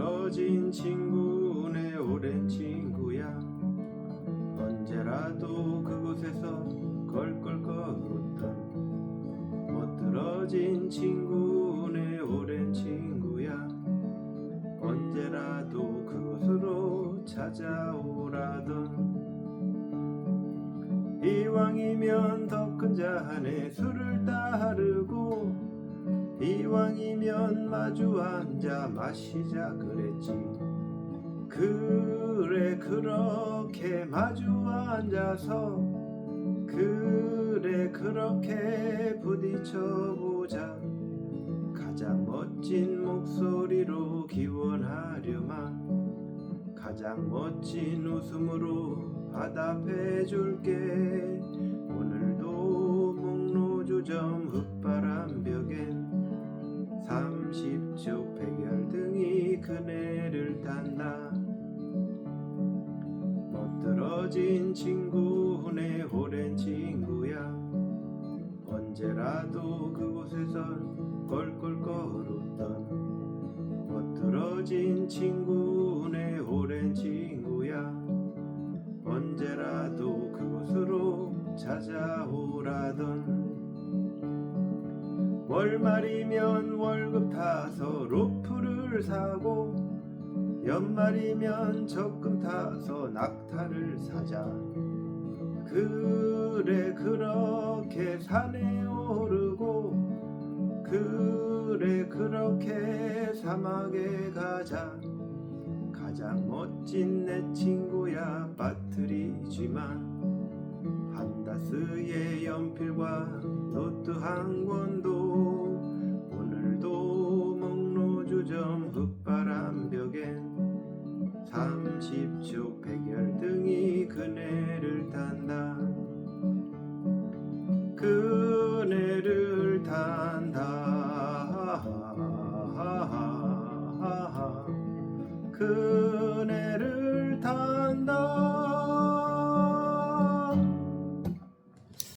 멋들어진 친구네 오랜 친구야. 언제라도 그곳에서 걸걸걸었던 멋들어진 친구네 오랜 친구야. 언제라도 그곳으로 찾아오라던 이왕이면 더 큰 잔에 술을 따르고 이왕이면 마주 앉아 마시자 그랬지. 그래 그렇게 마주 앉아서 그래 그렇게 부딪혀보자. 가장 멋진 목소리로 기원하려만 가장 멋진 웃음으로 화답해줄게 그네를 탄다 멋들어진 친구네 오랜 친구야. 언제라도 그곳에선 껄껄거렸던 멋들어진 친구네 오랜 친구야. 언제라도 그곳으로 찾아오라던 월말이면 월급 타서 로프를 사고 연말이면 적금 타서 낙타를 사자. 그래 그렇게 산에 오르고 그래 그렇게 사막에 가자. 가장 멋진 내 친구야 빠뜨리지만. 한다스의 연필과 노트 한 권도 탄다. 그네를 탄다. 그네를 탄다